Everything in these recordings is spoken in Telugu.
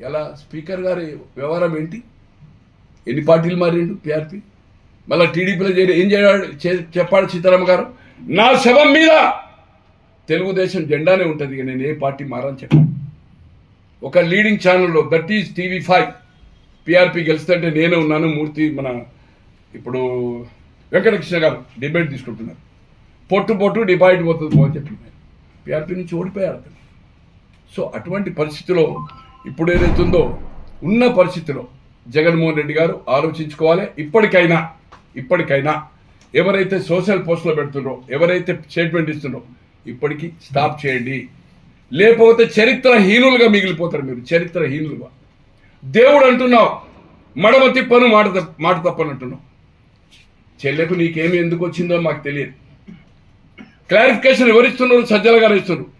ఎలా స్పీకర్ గారి వ్యవహారం ఏంటి? ఎన్ని పార్టీలు మారిండు పిఆర్పి మళ్ళీ టీడీపీలో చేరి ఏం చేయడాడు చే- చెప్పాడు సీతారామ గారు? నా శవం మీద! తెలుగుదేశం జెండానే ఉంటుంది ఇక నేను ఏ పార్టీ మారని చెప్పాను. ఒక లీడింగ్ ఛానల్లో that is TV five. PRP గెలుస్తుంటే నేనే ఉన్నాను మూర్తి మన ఇప్పుడు వెంకటకృష్ణ గారు డిబేట్ తీసుకుంటున్నారు. పొట్టు పొట్టు డిపాయిట్ పోతుంది పోని అని పిఆర్పి నుంచి ఓడిపోయారు సో అటువంటి పరిస్థితిలో ఇప్పుడు ఏదైతుందో ఉన్న పరిస్థితిలో జగన్మోహన్ రెడ్డి గారు ఆలోచించుకోవాలి. ఇప్పటికైనా ఇప్పటికైనా ఎవరైతే సోషల్ పోస్టులో పెడుతున్నారో ఎవరైతే స్టేట్మెంట్ ఇస్తున్నారో ఇప్పటికీ స్టాప్ చేయండి. లేకపోతే చరిత్రహీనులుగా మిగిలిపోతారు మీరు. చరిత్రహీనులుగా. దేవుడు అంటున్నావు మడమ తిప్పను మాట తప్ప- మాట తప్పను అంటున్నావు. చెల్లెకు నీకేమి ఎందుకు వచ్చిందో మాకు తెలియదు. క్లారిఫికేషన్ ఎవరిస్తున్నారు? సజ్జల గారు ఇస్తున్నారు.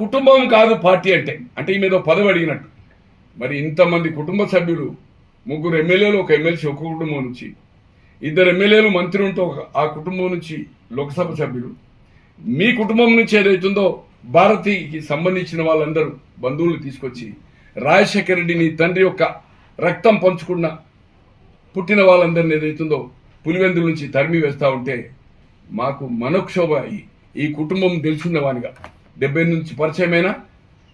కుటుంబం కాదు పార్టీ అంటే. అంటే ఈ మీద పదవి అడిగినట్టు. మరి ఇంతమంది కుటుంబ సభ్యులు ముగ్గురు ఎమ్మెల్యేలు ఒక ఎమ్మెల్సీ ఒక కుటుంబం నుంచి ఇద్దరు ఎమ్మెల్యేలు మంత్రి ఉంటే ఒక ఆ కుటుంబం నుంచి లోక్సభ సభ్యులు. మీ కుటుంబం నుంచి ఏదైతుందో భారతికి సంబంధించిన వాళ్ళందరూ బంధువులు తీసుకొచ్చి రాజశేఖర రెడ్డి నీ తండ్రి యొక్క రక్తం పంచుకున్న పుట్టిన వాళ్ళందరిని ఏదైతుందో పులివెందుల నుంచి తరిమి వేస్తూ ఉంటే మాకు మనోక్షోభ ఈ కుటుంబం తెలుసున్నవానిగా డెబ్బై నుంచి పరిచయమైన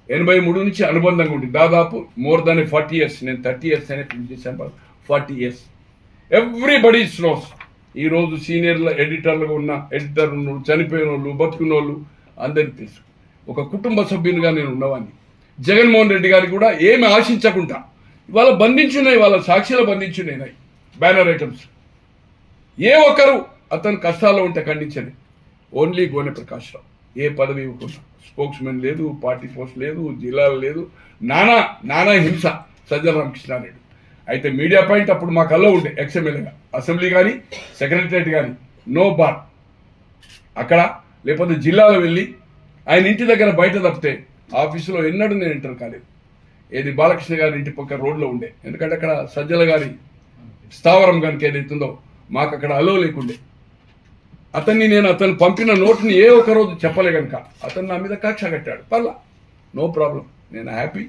ఎనభై మూడు నుంచి అనుబంధంగా ఉంది దాదాపు మోర్ దాన్ ఫార్టీ ఇయర్స్ నేను థర్టీ ఇయర్స్ అనే చేశాను ఫార్టీ ఇయర్స్. ఎవ్రీబడి స్నోస్ ఈరోజు సీనియర్ల ఎడిటర్లుగా ఉన్న ఎడిటర్ చనిపోయిన వాళ్ళు బతుకున్న వాళ్ళు అందరికీ తెలుసు. ఒక కుటుంబ సభ్యునిగా నేను ఉన్నవాడిని జగన్మోహన్ రెడ్డి గారికి కూడా ఏమి ఆశించకుండా ఇవాళ బంధించున్నాయి వాళ్ళ సాక్షిలో బంధించున్నాయి బ్యానర్ ఐటమ్స్. ఏ ఒక్కరు అతను కష్టాల్లో ఉంటే ఖండించండి ఓన్లీ గోనె ప్రకాశ్రావు. ఏ పదవి ఇవ్వకుండా. స్పోక్స్ మెన్ లేదు పార్టీ పోస్ట్ లేదు జిల్లాలు లేదు. నానా నానా హింస సజ్జల రామకృష్ణారెడ్డి. అయితే మీడియా పాయింట్ అప్పుడు మా కల్లో ఉండే ఎక్స్ఎమ్మెల్యేగా. అసెంబ్లీ కానీ సెక్రటరియట్ కానీ నో బార్. అక్కడ లేకపోతే జిల్లాలో వెళ్ళి ఆయన ఇంటి దగ్గర బయట తప్పితే ఆఫీసులో ఎన్నడూ నేను ఎంటర్ కాలేదు. ఏది బాలకృష్ణ గారి ఇంటి పక్క రోడ్లో ఉండే. ఎందుకంటే అక్కడ సజ్జల గారి స్థావరం కనుక ఏదైతుందో మాకు అక్కడ అలో లేకుండే. అతన్ని నేను అతను పంపిన నోట్ని ఏ ఒక్క రోజు చెప్పలే కనుక అతను నా మీద కక్ష కట్టాడు. పర్లా. No problem. నేను హ్యాపీ.